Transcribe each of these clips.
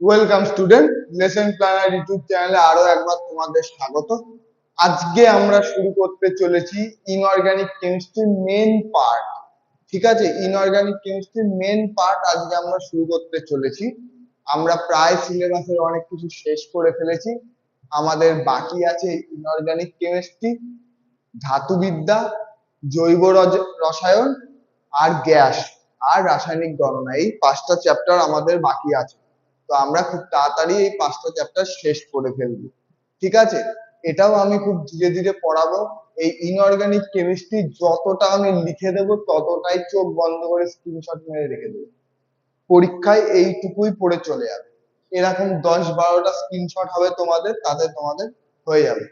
Welcome student lesson planner YouTube চ্যানেলে আরও একবার তোমাদের স্বাগত। আজকে আমরা শুরু করতে চলেছি ইনঅর্গানিক কেমিস্ট্রি মেন পার্ট ঠিক আছে? ইনঅর্গানিক কেমিস্ট্রি মেন পার্ট আজকে আমরা শুরু করতে চলেছি। আমরা প্রায় সিলেবাসের অনেক কিছু শেষ করে ফেলেছি। আমাদের বাকি আছে ইনঅর্গানিক কেমিস্ট্রি ধাতুবিদ্যা, জৈব রসায়ন আর গ্যাস আর রাসায়নিক গণনা। এই পাঁচটা চ্যাপ্টার আমাদের বাকি আছে। তো আমরা খুব তাড়াতাড়ি এই পাঁচটা চ্যাপ্টার শেষ করে ফেলব। ঠিক আছে? এটাও আমি খুব ধীরে ধীরে পড়াবো। এই ইনঅর্গানিক কেমিস্ট্রি যতটা আমি লিখে দেবো, ততটাই চোখ বন্ধ করে স্ক্রিনশট মেরে রেখে দেবো। পরীক্ষায় এইটুকুই পড়ে চলে যাবে। এরকম দশ বারোটা স্ক্রিনশট হবে তোমাদের, তাতে তোমাদের হয়ে যাবে।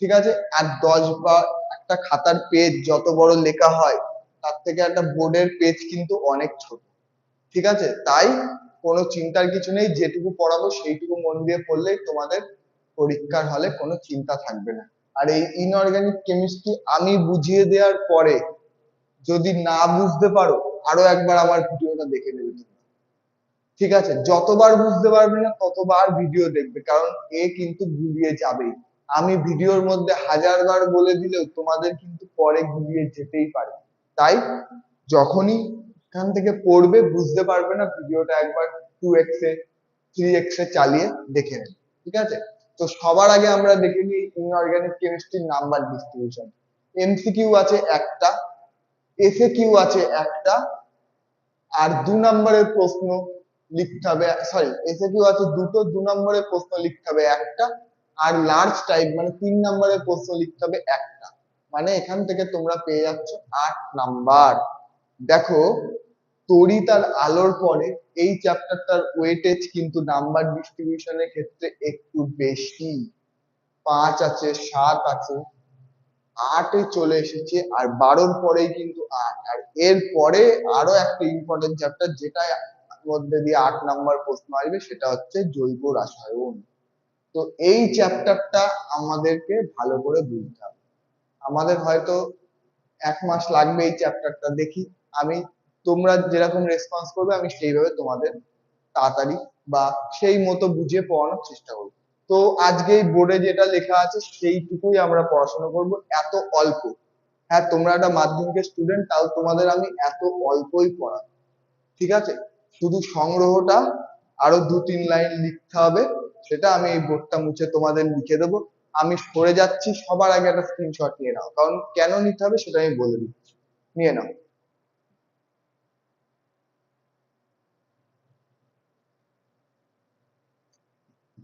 ঠিক আছে? আর দশ বা একটা খাতার পেজ যত বড় লেখা হয়, তার থেকে একটা বোর্ডের পেজ কিন্তু অনেক ছোট। ঠিক আছে? তাই কোনো চিন্তার কিছু নেই, যেটুকু পড়াবো সেইটুকু মন দিয়ে পড়লেই তোমাদের পরীক্ষার হলে কোনো চিন্তা থাকবে না। আর এই ইনঅর্গানিক কেমিস্ট্রি আমি বুঝিয়ে দেওয়ার পরে যদি না বুঝতে পারো, আরও একবার আমার ভিডিওটা দেখে নেবে ঠিক আছে? যতবার বুঝতে পারবে না, ততবার ভিডিও দেখবে, কারণ এ কিন্তু গুলিয়ে যাবেই। আমি ভিডিওর মধ্যে হাজারবার বলে দিলেও তোমাদের কিন্তু পরে গুলিয়ে যেতেই পারে। তাই যখনই এখান থেকে পড়বে, বুঝতে পারবে না, ভিডিওটা একবার টু এক্স এ থ্রি এক্স এ চালিয়ে দেখে নেবে, ঠিক আছে? তো সবার আগে আমরা দেখে নিই ইনঅর্গানিক কেমিস্ট্রির নাম্বার ডিস্ট্রিবিউশন এমসিকিউ আছে একটা এসএ কিউ আছে একটা, আর দু নম্বরের প্রশ্ন লিখতে হবে সরি এসে কিউ আছে দুটো, দু নম্বরের প্রশ্ন লিখতে হবে একটা, আর লার্জ টাইপ মানে তিন নম্বরের প্রশ্ন লিখতে হবে একটা। মানে এখান থেকে তোমরা পেয়ে যাচ্ছ আট নাম্বার। দেখো তড়িৎ আর আলোর পরে, এই চ্যাপ্টারটার ওয়েটেজ কিন্তু নাম্বার ডিস্ট্রিবিউশনের ক্ষেত্রে একটু বেশি। পাঁচ আছে, সাত আছে, আটে চলে এসেছে, আর বারোর পরেই কিন্তু আট। আর এর পরে আরও একটা ইম্পর্টেন্ট চ্যাপ্টার যেটা মধ্যে দিয়ে আট নাম্বার প্রশ্ন আসবে, সেটা হচ্ছে জৈব রাসায়ন। তো এই চ্যাপ্টারটা আমাদেরকে ভালো করে বুঝতে হবে। আমাদের হয়তো এক মাস লাগবে এই চ্যাপ্টারটা দেখি। আমি তোমরা যেরকম রেসপন্স করবে, আমি সেইভাবে তোমাদের তাড়াতাড়ি বা সেই মতো বুঝিয়ে পড়ানোর চেষ্টা করব। তো আজকে এই বোর্ডে যেটা লেখা আছে, সেইটুকুই আমরা পড়াশোনা করব, এত অল্প। হ্যাঁ তোমরা একটা মাধ্যমিকের স্টুডেন্ট তাও তোমাদের আমি এত অল্পই পড়াবো। ঠিক আছে? শুধু সংগ্রহটা, আরও দু তিন লাইন লিখতে হবে, সেটা আমি এই বোর্ডটা মুছে তোমাদের লিখে দেবো। আমি সরে যাচ্ছি, সবার আগে একটা স্ক্রিনশট নিয়ে নাও। কারণ কেন নিতে হবে সেটা আমি বলে দিচ্ছি। নিয়ে নাও।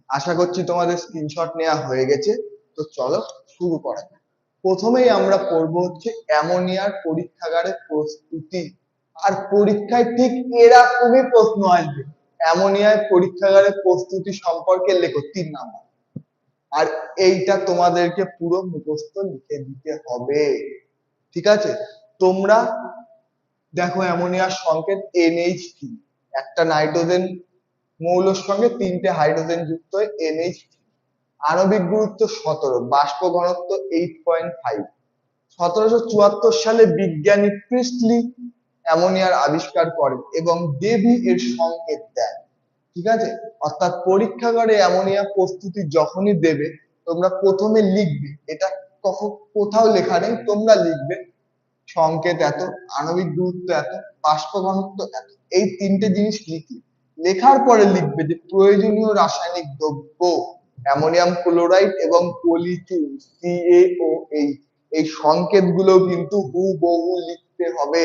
আশা করছি তোমাদের স্ক্রিনশট নেওয়া হয়ে গেছে। তো চলো শুরু করা যাক। প্রথমেই আমরা পড়ব হচ্ছে অ্যামোনিয়ার পরীক্ষাগারের প্রস্তুতি। আর পরীক্ষায় ঠিক এরকমই প্রশ্ন আসবে। অ্যামোনিয়ার পরীক্ষাগারের প্রস্তুতি সম্পর্কে লেখো তিন নাম্বার। আর এইটা তোমাদেরকে পুরো মুখস্থ লিখে দিতে হবে। ঠিক আছে? তোমরা দেখো অ্যামোনিয়ার সংকেত NH থ্রি একটা নাইট্রোজেন মৌলের সঙ্গে তিনটে হাইড্রোজেন যুক্ত NH আণবিক গুরুত্ব সতেরো, বাষ্প ঘনত্ব এইট পয়েন্ট ফাইভ সতেরোশো চুয়াত্তর সালে বিজ্ঞানী প্রিস্টলি অ্যামোনিয়ার আবিষ্কার করেন এবং ডেভি এর সংকেত দেন। ঠিক আছে? অর্থাৎ পরীক্ষাগারে অ্যামোনিয়া প্রস্তুতি যখনই দেবে, তোমরা প্রথমে লিখবে। এটা কখন কোথাও লেখা নেই, তোমরা লিখবে। সংকেত এত, আণবিক গুরুত্ব এত, বাষ্প ঘনত্ব এত। এই তিনটে জিনিস লিখলে। লেখার পরে লিখবে যে প্রয়োজনীয় রাসায়নিক দ্রব্য, অ্যামোনিয়াম ক্লোরাইড এবং পলিচুন CaOH এই সংকেতগুলো কিন্তু হুবহু লিখতে হবে।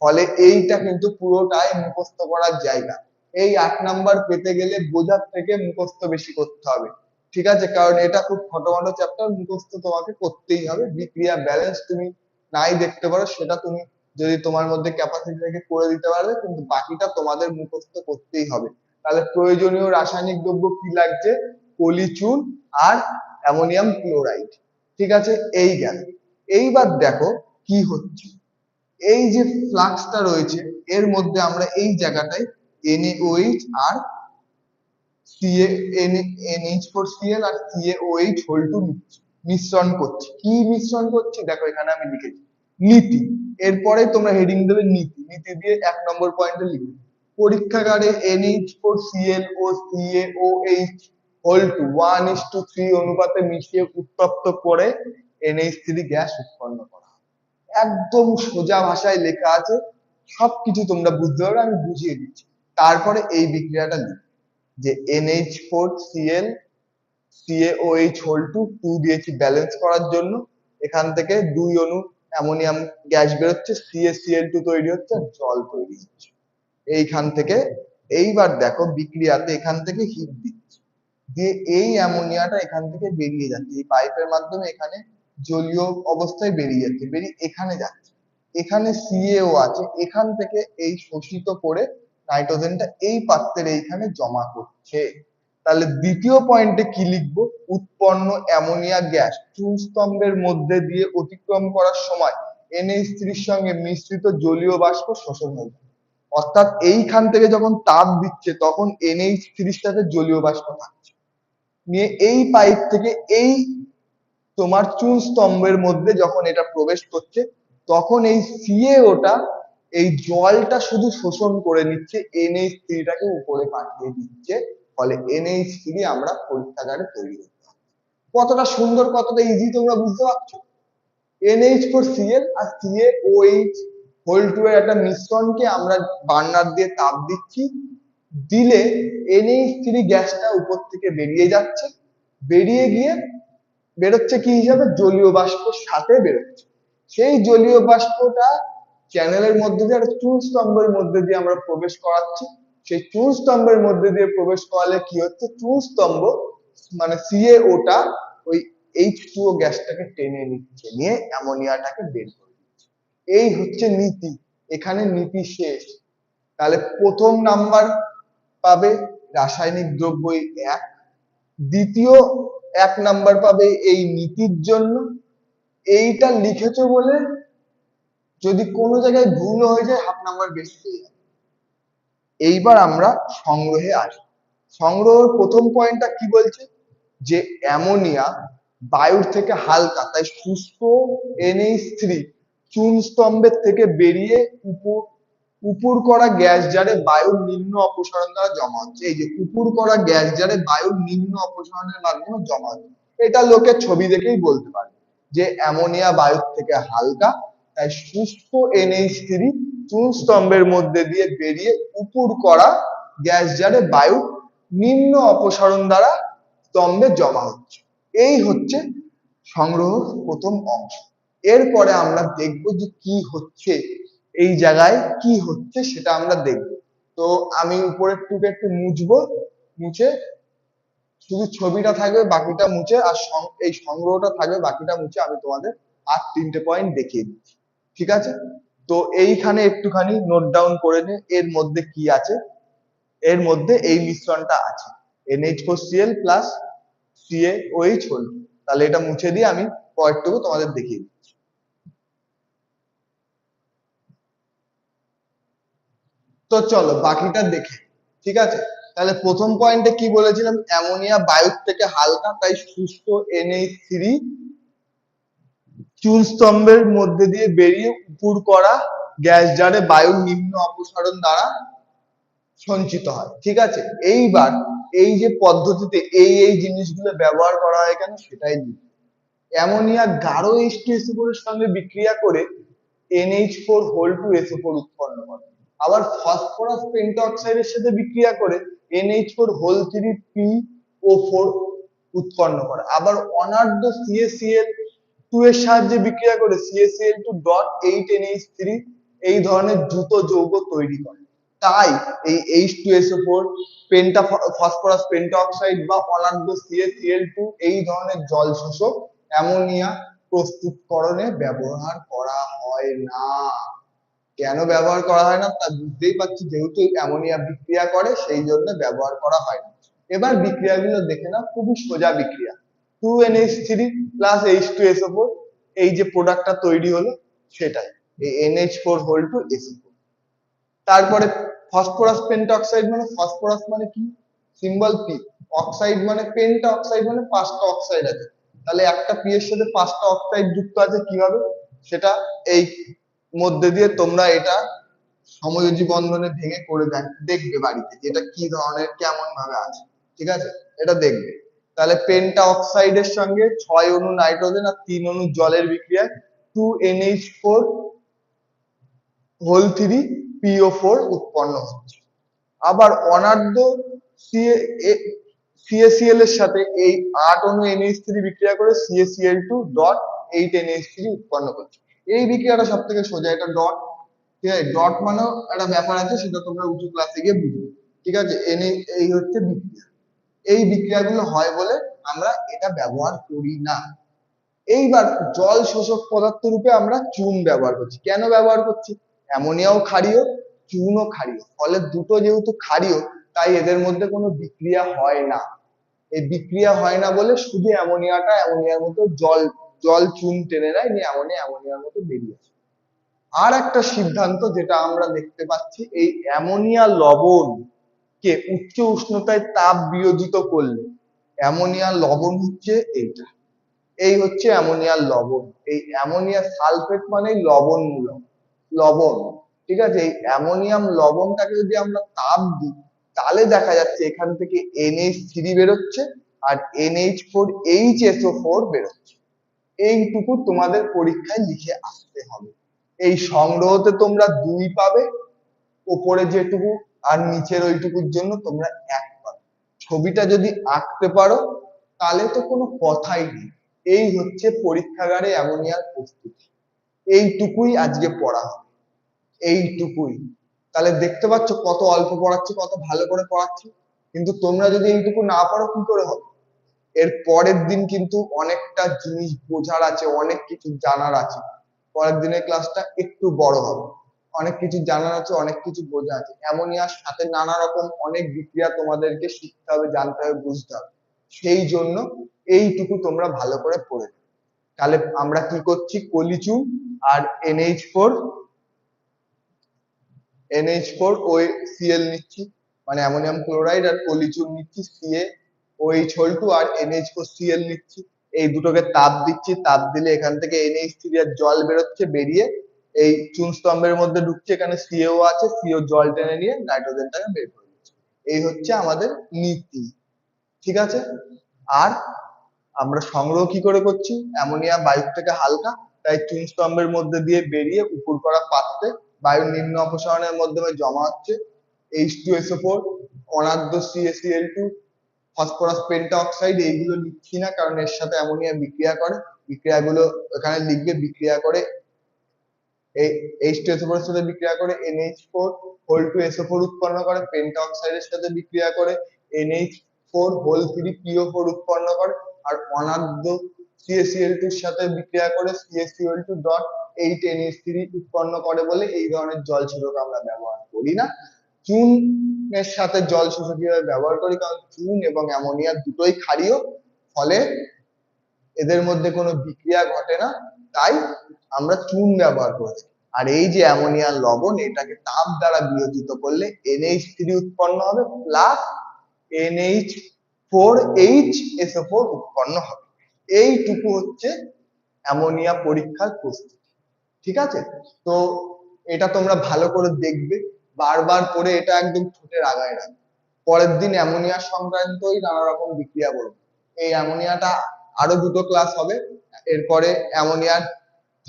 ফলে এইটা কিন্তু পুরোটাই মুখস্থ করার জায়গা। এই আট নাম্বার পেতে গেলে বোঝার থেকে মুখস্থ বেশি করতে হবে। ঠিক আছে? কারণ এটা খুব খটোমটো চ্যাপ্টার মুখস্থ তোমাকে করতেই হবে। বিক্রিয়া ব্যালেন্স তুমি নাই দেখতে পারো, সেটা তুমি যদি তোমার মধ্যে ক্যাপাসিটি থেকে করে দিতে পারবে, কিন্তু বাকিটা তোমাদের মুখস্থ করতেই হবে। তাহলে প্রয়োজনীয় রাসায়নিক দ্রব্য কি লাগছে? পলিচুন আর অ্যামোনিয়াম ক্লোরাইড। ঠিক আছে? এই গেল। এইবার দেখো কি হচ্ছে। এই যে ফ্লাক্সটা রয়েছে, এর মধ্যে আমরা এই জায়গাটায় NaOH আর CA NH4Cl আর CaOH হোল টু মিশ্রণ করছি। কি মিশ্রণ করছি? দেখো এখানে আমি লিখেছি। নীতি এরপরে তোমরা হেডিং দেবে নীতি। নীতি দিয়ে এক নম্বর পয়েন্টে লিখবে। পরীক্ষাগারে N H four C L O C A O H whole two one is two three অনুপাতে মিশিয়ে উত্তপ্ত করে এনএইচ থ্রি গ্যাস উৎপন্ন করা। একদম সোজা ভাষায় লেখা আছে, সবকিছু তোমরা বুঝতে পারবে, আমি বুঝিয়ে দিচ্ছি। তারপরে এই বিক্রিয়াটা লিখবে যে N H four C L C A O H whole two two দিয়েছি ব্যালেন্স করার জন্য? এখান থেকে দুই অণু অ্যামোনিয়াম গ্যাস বেরোচ্ছে C A C L two তৈরি হচ্ছে জল তৈরি হচ্ছে। এইখান থেকে, এইবার দেখো বিক্রিয়াতে এখান থেকে হিট দিচ্ছে। দিয়ে এই অ্যামোনিয়াটা এখান থেকে বেরিয়ে যাচ্ছে, এই পাইপের মাধ্যমে এখানে জলীয় অবস্থায় বেরিয়ে যাচ্ছে, বেরিয়ে এখানে যাচ্ছে। এখানে সিএও আছে, এখান থেকে এই শোষিত করে নাইট্রোজেনটা এই পাত্রের এইখানে জমা করছে। তাহলে দ্বিতীয় পয়েন্টে কি লিখব? উৎপন্ন অ্যামোনিয়া গ্যাস চুন স্তম্ভের মধ্যে দিয়ে অতিক্রম করার সময় এনএইচ থ্রির সঙ্গে মিশ্রিত জলীয় বাষ্প শোষণ হয়ে অর্থাৎ এইখান থেকে যখন তাপ দিচ্ছে, তখন থ্রির সাথে জলীয় বাষ্প থাকছে। নিয়ে এই পাইপ থেকে এই তোমার চুন স্তম্ভের মধ্যে যখন এটা প্রবেশ করছে, তখন এই সিএওটা এই জলটা শুধু শোষণ করে নিচ্ছে, এনএইচ থ্রিটাকে উপরে পাঠিয়ে দিচ্ছে। ফলে এনএইচ থ্রি আমরা পরীক্ষাগারে তৈরি করতে পারছি কতটা সুন্দর, কতটা ইজি তোমরা বুঝতে পারছ? N H four C L R C A O H whole two এর একটা মিশ্রণকে আমরা বার্নার দিয়ে তাপ দিচ্ছি, দিলে এনএইচ থ্রি গ্যাসটা উপর থেকে বেরিয়ে যাচ্ছে। বেরিয়ে গিয়ে বেরোচ্ছে কি হিসাবে? জলীয় বাষ্পর সাথে বেরোচ্ছে। সেই জলীয় বাষ্পটা চ্যানেলের মধ্যে দিয়ে একটা চুন স্তম্ভের মধ্যে দিয়ে আমরা প্রবেশ করাচ্ছি। সেই চুন স্তম্ভের মধ্যে দিয়ে প্রবেশ করালে কি হচ্ছে? চুন স্তম্ভ মানে সিএওটা ওই এইচ টু ও গ্যাসটাকে টেনে নিচ্ছে, নিয়ে অ্যামোনিয়াটাকে বের করে এই হচ্ছে নীতি। এখানে নীতি শেষ। তাহলে প্রথম নাম্বার পাবে রাসায়নিক দ্রব্য এক। দ্বিতীয় এক নাম্বার পাবে এই নীতির জন্য। এইটা লিখেছো বলে যদি কোনো জায়গায় ভুল হয়ে যায় হাফ নাম্বার বেশি পেয়ে যাবে। এইবার আমরা সংগ্রহে আসি। সংগ্রহের প্রথম পয়েন্টটা কি বলছে? যে অ্যামোনিয়া বায়ুর থেকে হালকা, তাই শুষ্ক এনএইচ থ্রি চুন স্তম্ভের থেকে বেরিয়ে উপর, উপুর করা গ্যাস জারে বায়ুর নিম্ন অপসারণ দ্বারা জমা হচ্ছে। এই যে উপুর করা গ্যাস জারে বায়ুর নিম্ন অপসারণের মাধ্যমে জমা হচ্ছে। এটা লোকে ছবি দেখেই বলতে পারে যে অ্যামোনিয়া বায়ুর থেকে হালকা, তাই শুষ্ক এনএইচ থ্রি চুন স্তম্ভের মধ্যে দিয়ে বেরিয়ে উপুর করা গ্যাস জারে বায়ু নিম্ন অপসারণ দ্বারা স্তম্ভে জমা হচ্ছে। এই হচ্ছে সংগ্রহ প্রথম অংশ। এরপরে আমরা দেখব যে কি হচ্ছে, এই জায়গায় কি হচ্ছে সেটা আমরা দেখব। তো আমি উপরের টুকে একটু মুছবো, মুছে শুধু ছবিটা থাকবে, বাকিটা মুছে আর এই সংগ্রহটা থাকবে, বাকিটা মুছে আমি তোমাদের আর তিনটে পয়েন্ট দেখিয়ে দিচ্ছি। ঠিক আছে? তো এইখানে একটুখানি নোট ডাউন করে নে, এর মধ্যে কি আছে? এর মধ্যে এই মিশ্রণটা আছে। NH4Cl প্লাস CaOH হল। তাহলে এটা মুছে দিয়ে আমি পরেরটুকু তোমাদের দেখিয়ে দিচ্ছি। তো চলো বাকিটা দেখে, ঠিক আছে? তাহলে প্রথম পয়েন্টে কি বলেছিলাম? অ্যামোনিয়া বায়ুর থেকে হালকা, তাই শুষ্ক NH3 চুন স্তম্ভের মধ্যে দিয়ে বেরিয়ে উপুর করা গ্যাস জারে বায়ুর নিম্ন অপসারণ দ্বারা সঞ্চিত হয়, ঠিক আছে? এইবার এই যে পদ্ধতিতে এই এই জিনিসগুলো ব্যবহার করা হয় কেন সেটাই লিখি অ্যামোনিয়া গাঢ় H2SO4 এর সঙ্গে বিক্রিয়া করে NH four whole two SO4 উৎপন্ন করে। আবার ফসফরাস পেন্টঅক্সাইডের সাথে বিক্রিয়া করে NH4 whole three P O four উৎপন্ন করে। আবার অনার্ধ CaCl টু এর সাহায্যে বিক্রিয়া করে CaCl two dot eight NH3 এই ধরনের দ্রুত যৌগ তৈরি করে। তাই এই H2SO4 পেন্টা ফসফরাস পেন্টঅক্সাইড বা অনার্ধ CaCl2 এই ধরনের জল শোষক অ্যামোনিয়া প্রস্তুতকরণে ব্যবহার করা হয় না। কেন ব্যবহার করা হয় না? তা বুঝতেই পারছি, যেহেতু অ্যামোনিয়া বিক্রিয়া করে, সেই জন্য ব্যবহার করা হয় না। এবার বিক্রিয়াগুলো দেখে নাও, খুবই সোজা বিক্রিয়া। টু NH3 প্লাস H2SO4 এই যে প্রোডাক্টটা তৈরি হলো সেটাই। এই NH4 হোল টু SO4 তারপরে ফসফরাস পেন্টঅক্সাইড মানে ফসফরাস মানে কি? সিম্বল পি অক্সাইড মানে পেন্টা অক্সাইড মানে পাঁচটা অক্সাইড আছে। তাহলে একটা পি এর সাথে পাঁচটা অক্সাইড যুক্ত আছে কীভাবে? সেটা এই মধ্যে দিয়ে তোমরা এটা সমযোজী বন্ধনে ভেঙে করে দেখ, দেখবে বাড়িতে এটা কি ধরনের কেমন ভাবে আছে। ঠিক আছে? এটা দেখবে। তাহলে পেন্টা অক্সাইডের সঙ্গে ছয় অণু নাইট্রোজেন আর তিন অণু জলের বিক্রিয়ায় two N H four whole three P O four উৎপন্ন হচ্ছে। আবার অনার্ধ সিএসিএল এর সাথে এই আট অণু এনএইচ থ্রি বিক্রিয়া করে C A C L two dot eight N H three উৎপন্ন করছে। এই বিক্রিয়াটা সব থেকে সোজা, এটা ডট ঠিক আছে? ডট মানেও একটা ব্যাপার আছে, সেটা তোমরা উঁচু ক্লাসে গিয়ে বুঝবে। ঠিক আছে? এনে এই হচ্ছে বিক্রিয়া। এই বিক্রিয়াগুলো হয় বলে আমরা এটা ব্যবহার করি না। এইবার জল শোষক পদার্থ রূপে আমরা চুন ব্যবহার করছি। কেন ব্যবহার করছি? অ্যামোনিয়াও ক্ষারীয়, চুনও ক্ষারীয়। ফলে দুটো যেহেতু ক্ষারীয়, তাই এদের মধ্যে কোনো বিক্রিয়া হয় না। এই বিক্রিয়া হয় না বলে শুধু অ্যামোনিয়াটা অ্যামোনিয়ার মতো জল জল চুন টেনে নেয়, নিয়ে অ্যামোনিয়া, অ্যামোনিয়ার মতো বেরিয়ে আসে। আর একটা সিদ্ধান্ত যেটা আমরা দেখতে পাচ্ছি, এই অ্যামোনিয়া লবণ কে উচ্চ উষ্ণতায় তাপ বিয়োজিত করলে অ্যামোনিয়া লবণ হচ্ছে এইটা। এই হচ্ছে অ্যামোনিয়ার লবণ। এই অ্যামোনিয়া সালফেট মানে লবণ মূলক। লবণ, ঠিক আছে? এই অ্যামোনিয়াম লবণটাকে যদি আমরা তাপ দিই, তাহলে দেখা যাচ্ছে এখান থেকে NH থ্রি বেরোচ্ছে আর NH ফোর এইচ ফোর বেরোচ্ছে। এইটুকু তোমাদের পরীক্ষায় লিখে আসতে হবে। এই সংগ্রহতে তোমরা দুই পাবে। ওপরে যেটুকু আর নিচের ওইটুকুর জন্য তোমরা এক পাবে ছবিটা যদি আঁকতে পারো, তাহলে তো কোনো কথাই নেই। এই হচ্ছে পরীক্ষাগারে অ্যামোনিয়ার প্রস্তুতি। এইটুকুই আজকে পড়া হবে। এইটুকুই। তাহলে দেখতে পাচ্ছ কত অল্প পড়াচ্ছি, কত ভালো করে পড়াচ্ছি। কিন্তু তোমরা যদি এইটুকু না পারো, কি করে হবে? এর পরের দিন কিন্তু অনেকটা জিনিস বোঝার আছে, অনেক কিছু জানার আছে। পরের দিনের ক্লাসটা একটু বড় হবে। অনেক কিছু জানার আছে, অনেক কিছু বোঝা আছে। অ্যামোনিয়ার সাথে নানা রকম অনেক বিক্রিয়া তোমাদেরকে শিখতে হবে, জানতে হবে, বুঝতে হবে। সেই জন্য এইটুকু তোমরা ভালো করে পড়ে তাহলে আমরা কি করছি? কলিচুন আর N H four N H four ও সিএল নিচ্ছি। মানে অ্যামোনিয়াম ক্লোরাইড আর কলিচুন নিচ্ছি C A O H whole two R N H four C L নিচ্ছি। এই দুটোকে তাপ দিচ্ছি, তাপ দিলে এখান থেকে এনএইচ থ্রি আর জল বেরোচ্ছে, বেরিয়ে এই চুন স্তম্ভের মধ্যে ঢুকছে, এখানে সিএও আছে সিও জল টেনে নিয়ে নাইট্রোজেনটাকে বের করে দিচ্ছে। এই হচ্ছে আমাদের নীতি, ঠিক আছে? আর আমরা সংগ্রহ কি করে করছি? অ্যামোনিয়া বায়ু থেকে হালকা, তাই চুন স্তম্ভের মধ্যে দিয়ে বেরিয়ে উপর করা পাত্রে বায়ুর নিম্ন অপসারণের মাধ্যমে জমা হচ্ছে H two S O four অনাদ্য C A C L two phosphorus penta oxide এইগুলো লিখছি না, কারণ এর সাথে অ্যামোনিয়া বিক্রিয়া করে। বিক্রিয়াগুলো এখানে লিখবে বিক্রিয়া করে এই এইচ টু এসও এর সাথে বিক্রিয়া করে N H four whole two S O four উৎপন্ন করে সাথে বিক্রিয়া করে উৎপন্ন করে, আর অনাদ্য সিএসিএল টুর সাথে বিক্রিয়া করে থ্রি উৎপন্ন করে বলে এই ধরনের জল শোষক আমরা ব্যবহার করি না। চুনের সাথে জল শোষক হিসেবে ব্যবহার করি, কারণ চুন এবং অ্যামোনিয়া দুটোই ক্ষারীয়, ফলে এদের মধ্যে কোনো বিক্রিয়া ঘটে না। তাই আমরা চুন ব্যবহার করে থাকি আর এই যে অ্যামোনিয়ার লবণ, এটাকে তাপ দ্বারা বিয়োজিত করলে NH থ্রি উৎপন্ন হবে plus NH four H S O উৎপন্ন হবে। এইটুকু হচ্ছে অ্যামোনিয়া পরীক্ষার প্রস্তুতি। ঠিক আছে? তো এটা তোমরা ভালো করে দেখবে। বারবার করে এটা একদম ঠোঁটের আগায় রাখবে। পরের দিন অ্যামোনিয়া সংক্রান্তই নানা রকম বিক্রিয়া বলব। এই অ্যামোনিয়াটা আরও দুটো ক্লাস হবে। এরপরে অ্যামোনিয়ার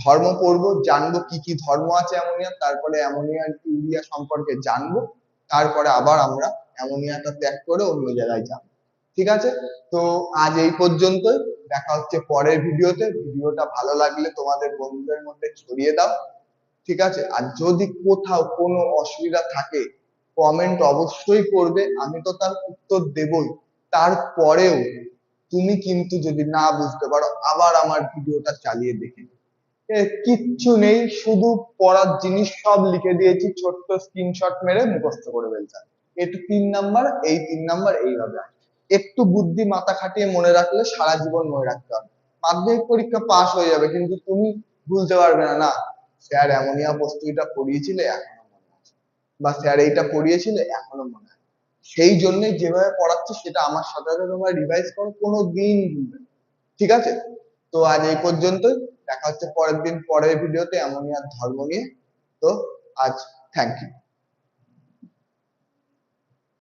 ধর্ম পড়ব, জানব কি কি ধর্ম আছে অ্যামোনিয়ার তারপরে অ্যামোনিয়ার ইউরিয়া সম্পর্কে জানব, তারপরে আবার আমরা অ্যামোনিয়াটা ত্যাগ করে অন্য জায়গায় যাব। ঠিক আছে? তো আজ এই পর্যন্তই। দেখা হচ্ছে পরের ভিডিওতে। ভিডিওটা ভালো লাগলে তোমাদের বন্ধুদের মধ্যে ছড়িয়ে দাও। ঠিক আছে? আর যদি কোথাও কোনো অসুবিধা থাকে কমেন্ট অবশ্যই করবে। আমি তো তার উত্তর দেবই। তারপরেও তুমি কিন্তু যদি না বুঝতে পারো, আবার আমার ভিডিওটা চালিয়ে দেখে কিচ্ছু নেই, শুধু পড়ার জিনিস সব লিখে দিয়েছি, ছোট্ট স্ক্রিনশট মেরে মুখস্থ করে ফেলতে হবে। তিন নাম্বার এই তিন নাম্বার এইভাবে। একটু বুদ্ধি মাথা খাটিয়ে মনে রাখলে সারা জীবন মনে রাখতে হবে মাধ্যমিক পরীক্ষা পাস হয়ে যাবে, কিন্তু তুমি ভুলতে পারবে না না, স্যার অ্যামোনিয়া প্রস্তুতিটা পড়িয়েছিলে এখনও মনে আছে বা স্যার এইটা পড়িয়েছিলে এখনও মনে আছে সেই জন্যই যেভাবে পড়াচ্ছি, সেটা আমার সাথে সাথে তোমরা রিভাইজ করো কোনো দিন। ঠিক আছে তো আজ এই পর্যন্তই দেখা হচ্ছে পরের দিন পরের ভিডিওতে। আর ধর্ম নিয়ে। তো আজ থ্যাংক ইউ